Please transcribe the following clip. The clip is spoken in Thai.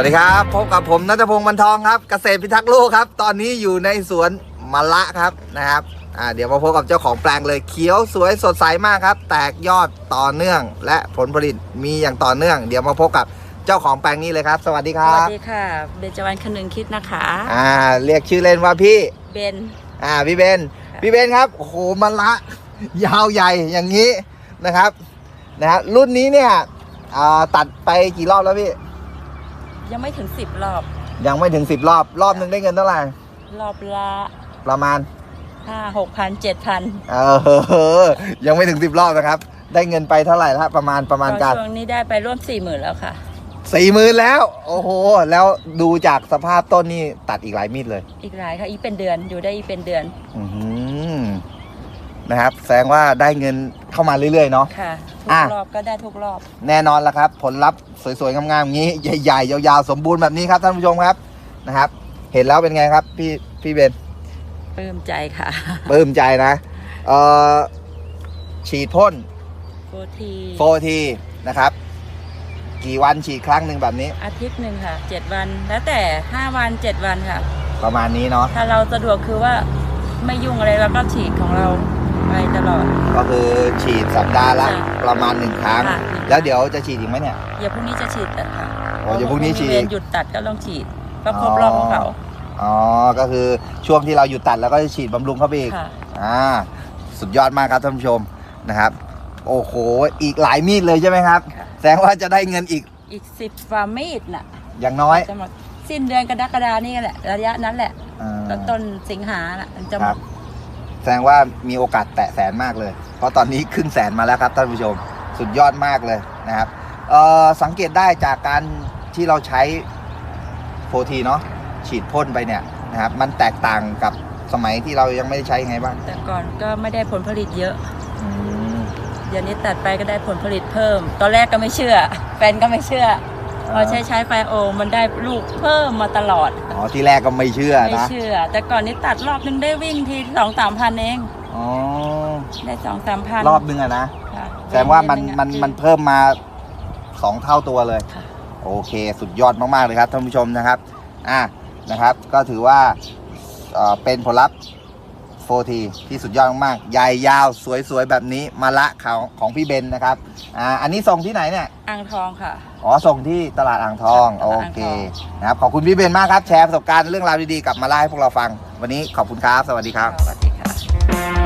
วัสดีครับ พบกับผมนัทพงศ์บรรทองครับ เกษตรพิทักษ์โลกครับ ตอนนี้อยู่ในสวนมะละครับนะครับอ่าเดี๋ยวมาพบกับเจ้าของแปลงเลยเขียวสวยสดใสมากครับ แตกยอดต่อเนื่อง และผลผลิตมีอย่างต่อเนื่อง เดี๋ยวมาพบกับเจ้าของแปลงนี้เลยครับ สวัสดีคสรัวับสดีค่ะ เบญจวรรณคนึงคิดนะคะ อ่าเรียกชื่อเล่นว่าพี่ เบน อ่าพี่เบนพี่เบนครับโอ้โหมะละ ยาวใหญ่อย่างนี้นะครับนะฮะรุ่นนี้เนี่ยอ่าตัดไปกี่รอบแล้วพี่ ยังไม่ถึงสิบรอบ ยังไม่ถึง10รอบ รอบหนึ่งได้เงินเท่าไหร่ รอบละประมาณห้าหกพันเจ็ดพันเออ ยังไม่ถึง10รอบนะครับ ได้เงินไปเท่าไหร่ละประมาณประมาณการช่วงนี้ได้ไปร่วมสี่หมื่นแล้วค่ะสี่หมื่นแล้ว โอ้โห แล้วดูจากสภาพต้นนี่ตัดอีกหลายมีดเลย อีกหลายค่ะอีกเป็นเดือนอยู่ได้อีกเป็นเดือน อือหือ นะครับ แสดงว่าได้เงินเข้ามาเรื่อยๆเนาะ ค่ะทุกอะรอบก็ได้ทุกรอบ แน่นอนละครับ ผลลัพธ์สวยๆงามๆอย่างนี้ ใหญ่ๆยาวๆสมบูรณ์แบบนี้ครับท่านผู้ชมครับนะครับ เห็นแล้วเป็นไงครับพี่พี่เบน ปลื้มใจค่ะปลื้มใจนะเอ่อฉีดพ่นโฟทีโฟทีนะครับ กี่วันฉีดครั้งหนึ่งแบบนี้ อาทิตย์หนึ่งค่ะเจ็ดวัน แล้วแต่ห้าวันเจ็ดวันค่ะ ประมาณนี้เนาะถ้าเราสะดวกคือว่าไม่ยุ่งอะไรเราก็ฉีดของเรา ไปตลอด ก็คือฉีดสัปดาห์ละค่ะประมาณหนึ่งครั้ง ค่ะ แล้วเดี๋ยวจะฉีดอีกไหมเนี่ยอย่าพรุ่งนี้จะฉีดตัดค่ะโอ้เดี๋ยวพรุ่งนี้ฉีด เวรหยุดตัดก็ต้องฉีดก็ครบรอบของเขาอ๋อ ก็คือช่วงที่เราหยุดตัดแล้วก็จะฉีดบำรุงเข้าไปอีก ค่ะ อ่า สุดยอดมากครับท่านผู้ชมนะครับ โอ้โห อีกหลายมีดเลยใช่ไหมครับ ค่ะ แสดงว่าจะได้เงินอีกอีกสิบฟาร์มีดน่ะอย่างน้อยจะหมดสิ้นเดือนกรกฎานี่แหละ ระยะนั้นแหละอ่าแล้วต้นสิงหาน่ะมันจะหคมรับ ด แสดงว่ามีโอกาสแตะแสนมากเลย เพราะตอนนี้ขึ้นแสนมาแล้วครับท่านผู้ชม สุดยอดมากเลยนะครับเอ่อสังเกตได้จากการที่เราใช้โฟทีเนาะฉีดพ่นไปเนี่ยนะครับมันแตกต่างกับสมัยที่เรายังไม่ได้ใช้ยังไงบ้าง แต่ก่อนก็ไม่ได้ผลผลิตเยอะอืมเดี๋ยวนี้ตัดไปก็ได้ผลผลิตเพิ่ม ตอนแรกก็ไม่เชื่อ แฟนก็ไม่เชื่อ พอใช้ใช้ไฟโอมันได้ลูกเพิ่มมาตลอด อ๋อที่แรกก็ไม่เชื่อไม่นะเชื่อ แต่ก่อนนี้ตัดรอบนึงได้วิ่งทีสองสามพันเองอ๋อได้สองสามพันรอบนึงอะนะค่ะแสดงว่ามันเดือมันหงอะมันเพิ่มมาสองเท่าตัวเลย ค่ะ โอเค สุดยอดมาก ๆ เลยครับท่านผู้ชมนะครับ อะนะครับ ก็ถือว่าเอ่อเป็นผลลัพธ์ โฟทีที่สุดยอดมากๆใหญ่ยาวสวยๆ แบบนี้มาละของของพี่เบนนะครับอ่าอันนี้ส่งที่ไหนเนี่ย อ่างทองค่ะ อ๋อ ส่งที่ตลาดอ่างทองตลาดโออ่างทองเคนะครับขอบคุณพี่เบนมากครับ แชร์ประสบการณ์เรื่องราวดีๆกลับมาเล่าให้พวกเราฟัง วันนี้ขอบคุณครับ สวัสดีครับ สวัสดี